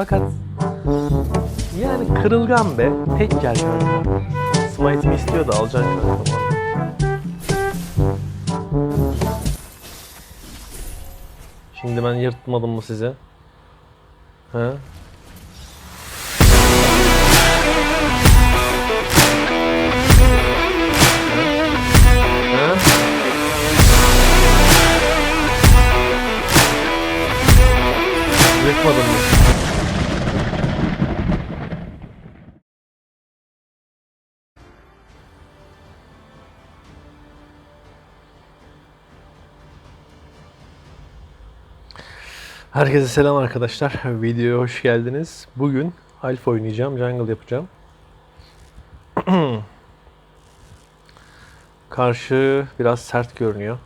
Fakat yani kırılgan be. Tek gel kanka. Smite mi istiyor da alacaksın kanka. Şimdi ben yırtmadım mı size? He? Yırtmadım mı? Herkese selam arkadaşlar. Videoya hoş geldiniz. Bugün Alfa oynayacağım, Jungle yapacağım. Karşı biraz sert görünüyor.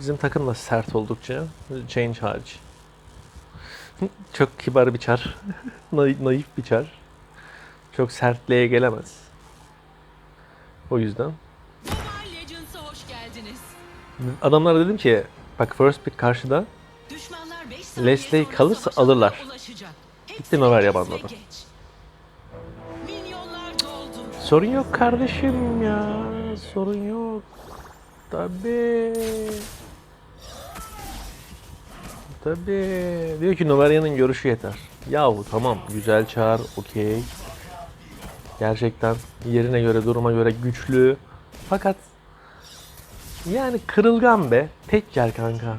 Bizim takım da sert oldukça. Change hariç. Çok kibar bir çar. Naif bir çar. Çok sertliğe gelemez. O yüzden. Adamlara dedim ki bak first pick karşıda Düşmanlar 5 saniye Leslie kalırsa alırlar. Gitti Nover Hepsini yabanladı. Sorun yok kardeşim ya. Sorun yok. Tabii. Tabii. Diyor ki Novaria'nın görüşü yeter. Yahu tamam güzel çağır okey. Gerçekten yerine göre duruma göre güçlü. Fakat yani kırılgan be. Tek gel kanka.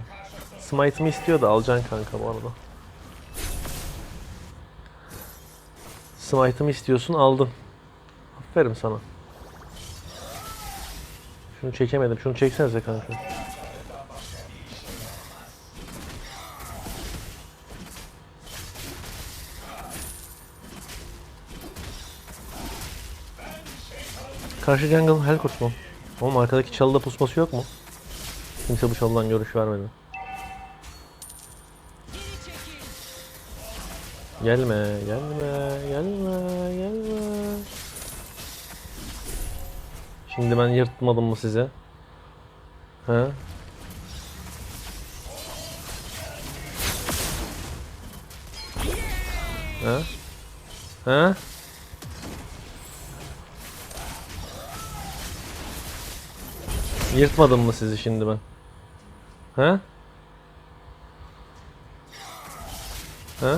Smite mi istiyor da alacaksın kanka bu arada. Smite'ımı istiyorsun aldın. Aferin sana. Şunu çekemedim. Şunu çeksenize kanka. Karşı jungle Helkurt mu? Oğlum arkadaki çalıda pusması yok mu? Kimse bu çalıdan görüş vermedi. Gelme, gelme, gelme, gelme. Şimdi ben yırtmadım mı size? He? He? He? Yırtmadım mı sizi şimdi ben? He? He?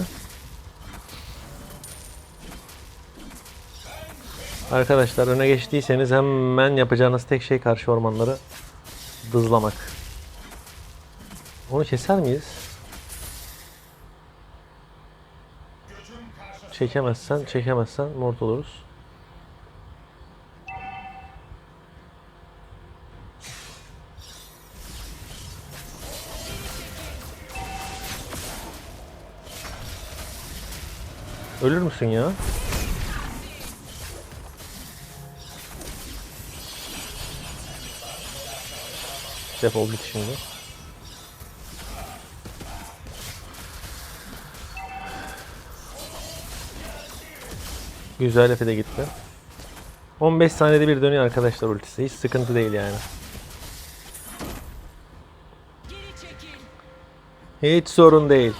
Arkadaşlar öne geçtiyseniz hemen yapacağınız tek şey karşı ormanları dızlamak. Onu keser miyiz? Çekemezsen, çekemezsen mort oluruz. Ölür müsün ya? Defol git şimdi. Güzel Efe de gitti. 15 saniyede bir dönüyor arkadaşlar ultisi. Hiç sıkıntı değil yani. Hiç sorun değil.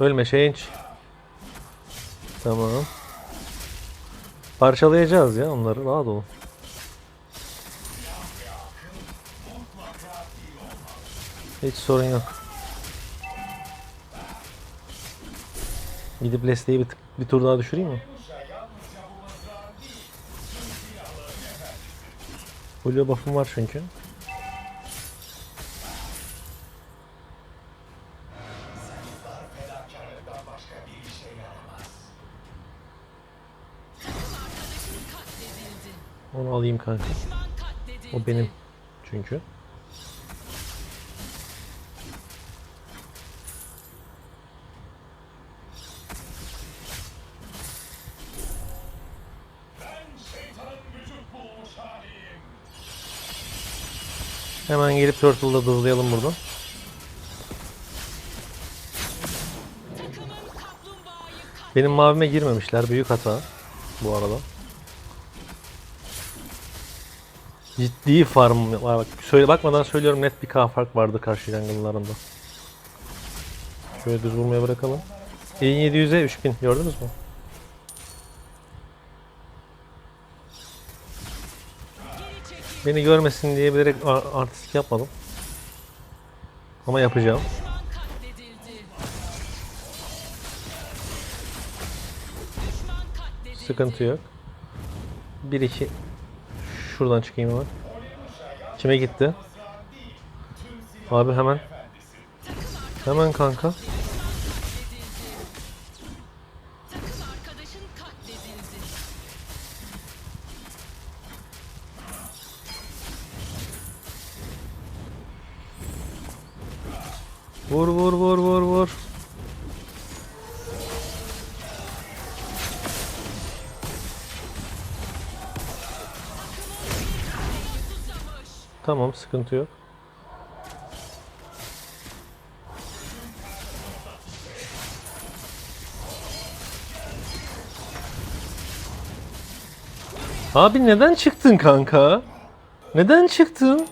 Ölme Change. Tamam. Parçalayacağız ya onları. Rahat olun. Hiç sorun yok. Gidip Leslie'yi bir, bir tur daha düşüreyim mi? Blue buff'um var çünkü. Onu alayım kanka. O benim çünkü. Hemen gelip Turtle'da dızlayalım buradan. Benim mavime girmemişler. Büyük hata bu arada. Ciddi farm var bak. Söyle bakmadan söylüyorum net bir K fark vardı karşı jungle'larında. Şöyle düz vurmaya bırakalım. 1700'e 3000 gördünüz mü? Beni görmesin diye bilerek artistik yapmadım. Ama yapacağım. Sıkıntı yok. 1 2 Şuradan çıkayım hemen. Kime gitti? Abi hemen. Hemen kanka. Vur vur vur vur vur. Tamam sıkıntı yok. Abi neden çıktın kanka? Neden çıktın?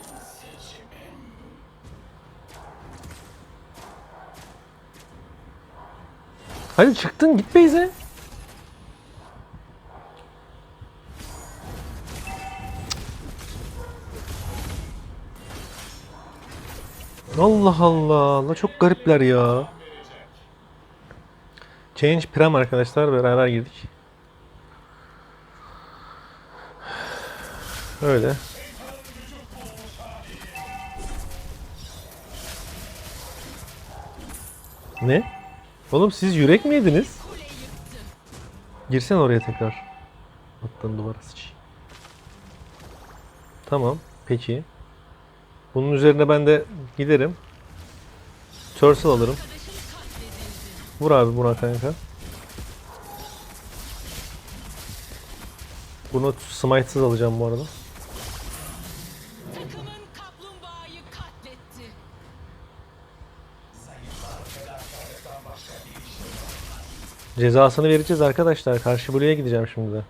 Hadi çıktın git Beyze. Allah Allah. Allah çok garipler ya. Change Prem arkadaşlar beraber girdik. Öyle. Ne? Oğlum siz yürek mi yediniz? Girsen oraya tekrar. Attığın duvara sıç. Tamam. Peki. Bunun üzerine ben de giderim. Turtle alırım. Vur abi buna kanka. Bunu smite'sız alacağım bu arada. Cezasını vereceğiz arkadaşlar. Karşı Blue'ya gideceğim şimdi de.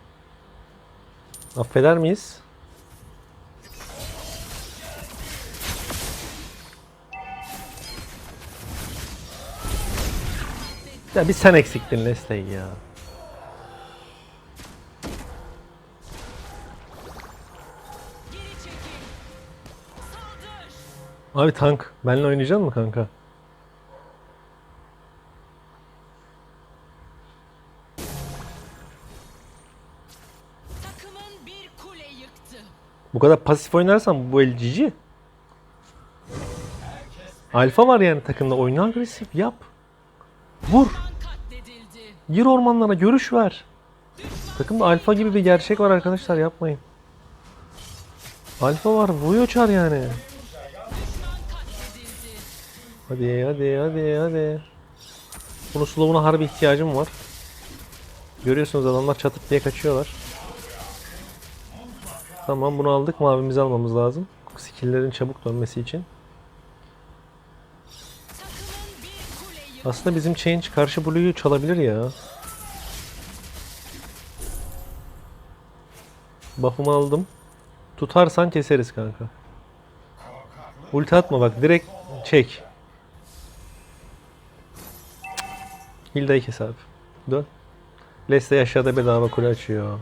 Affeder miyiz? Ya bir sen eksiktin Lestey ya. Abi tank. Benle oynayacak mı kanka? Takımın bir kule yıktı. Bu kadar pasif oynarsan bu el cici. Alfa var yani takımda. Oyna agresif yap. Vur. Gir ormanlara görüş ver. Takımda alfa gibi bir gerçek var arkadaşlar yapmayın. Alfa var vuruyor çar yani. Hadi hadi hadi hadi. Bunun slow'una harbi ihtiyacım var. Görüyorsunuz adamlar çatıp diye kaçıyorlar. Tamam bunu aldık mavimizi almamız lazım. Skill'lerin çabuk dönmesi için. Aslında bizim change karşı Blue'yu çalabilir ya. Buff'ımı aldım. Tutarsan keseriz kanka. Ulti atma bak direkt çek. Hilda'yı kes abi. Dön. Leslie aşağıda bedava kule açıyor.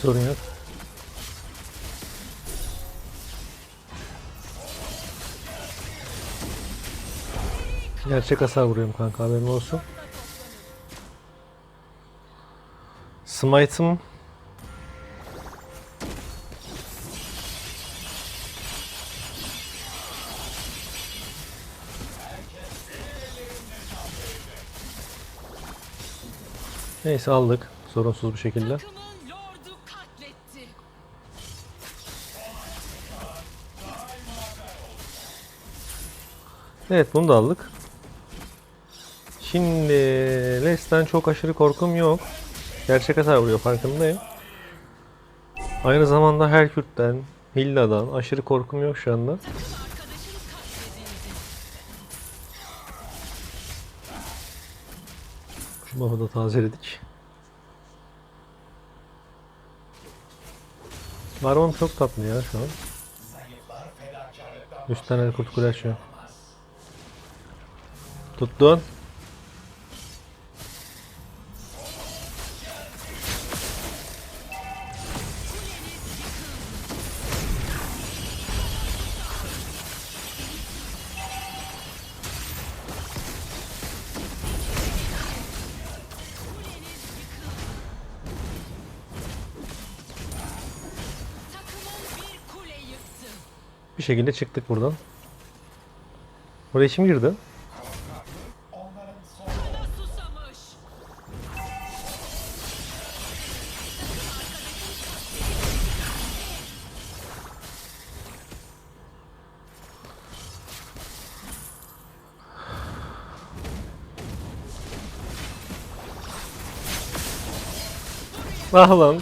Sorun yok. Gerçek hasar vuruyorum kanka haberin olsun. Smite'ım Neyse aldık sorunsuz bir şekilde. Evet bunu da aldık. Şimdi Les'ten çok aşırı korkum yok. Gerçek hasar vuruyor farkındayım. Aynı zamanda Herkürt'ten, Hilda'dan aşırı korkum yok şu anda. Şu buff'ı da tazeledik. Varmam çok tatlı ya şu an. Üstten el kurt kule açıyor. Tuttun. Bir şekilde çıktık buradan. Buraya kim girdi? Ah lan.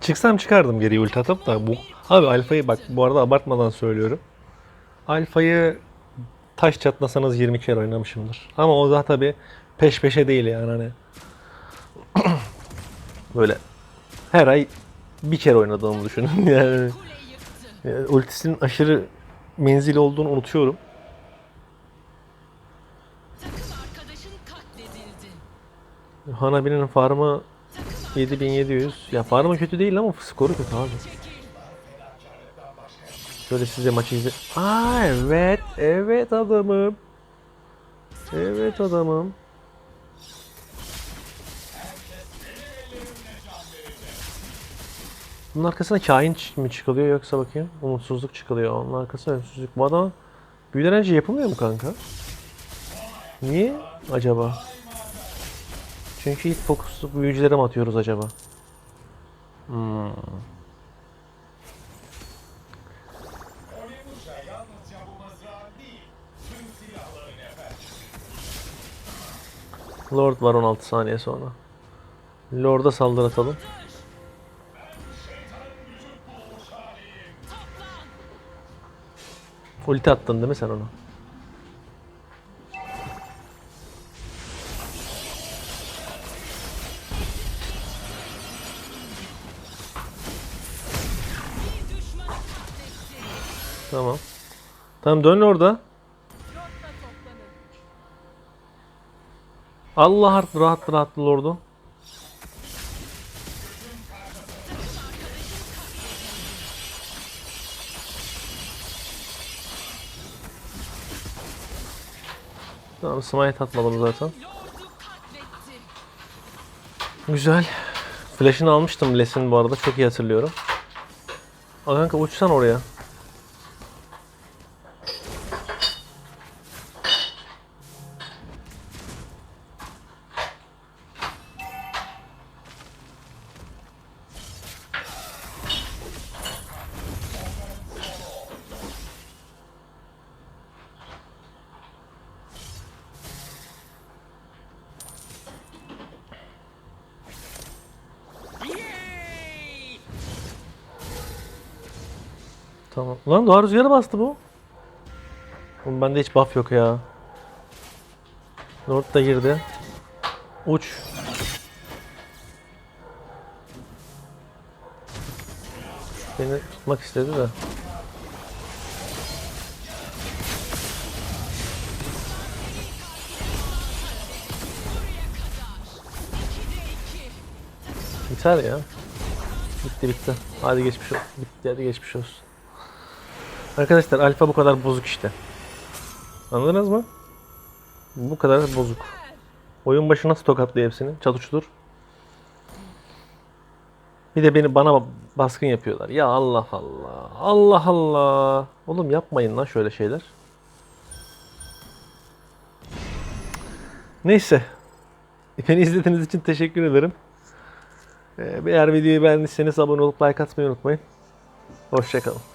Çıksam çıkardım geri ulti atıp da bu abi alfayı bak bu arada abartmadan söylüyorum. Alfayı taş çatlasanız 20 kere oynamışımdır. Ama o da tabi peş peşe değil yani hani. Böyle her ay bir kere oynadığımı düşünün yani. Yani ultisinin aşırı menzili olduğunu unutuyorum. Hanabi'nin farmı Takım 7700. Ya farmı kötü değil ama skoru kötü abi. Şöyle size maçı izle. Aa evet, evet adamım. Evet adamım. Bunun arkasına kain mı çıkılıyor yoksa bakayım. Umutsuzluk çıkılıyor. Onun arkasına ölümsüzlük. Bu adam büyüden önce yapılmıyor mu kanka? Niye acaba? Çünkü ilk fokusu büyücülere mi atıyoruz acaba? Hmm. Lord var 16 saniye sonra. Lord'a saldırı atalım. Ulti attın değil mi sen ona? Tamam. Tamam dön orada. Allah rahat rahat rahat Lord'u. Tamam smite atmadım zaten. Güzel. Flash'ını almıştım Les'in bu arada. Çok iyi hatırlıyorum. Kanka uçsan oraya. Tamam. Lan doğa rüzgarı bastı bu. Oğlum bende hiç buff yok ya. Lord da girdi. Uç. Beni tutmak istedi de. Biter ya. Bitti bitti. Hadi geçmiş olsun. Bitti hadi geçmiş olsun. Arkadaşlar alfa bu kadar bozuk işte. Anladınız mı? Bu kadar bozuk. Oyun başı nasıl tokatlıyor hepsini? Çatuştur. Bir de beni bana baskın yapıyorlar. Ya Allah Allah. Allah Allah. Oğlum yapmayın lan şöyle şeyler. Neyse. Beni izlediğiniz için teşekkür ederim. Ee, Eğer videoyu beğendiyseniz abone olup like atmayı unutmayın. Hoşçakalın.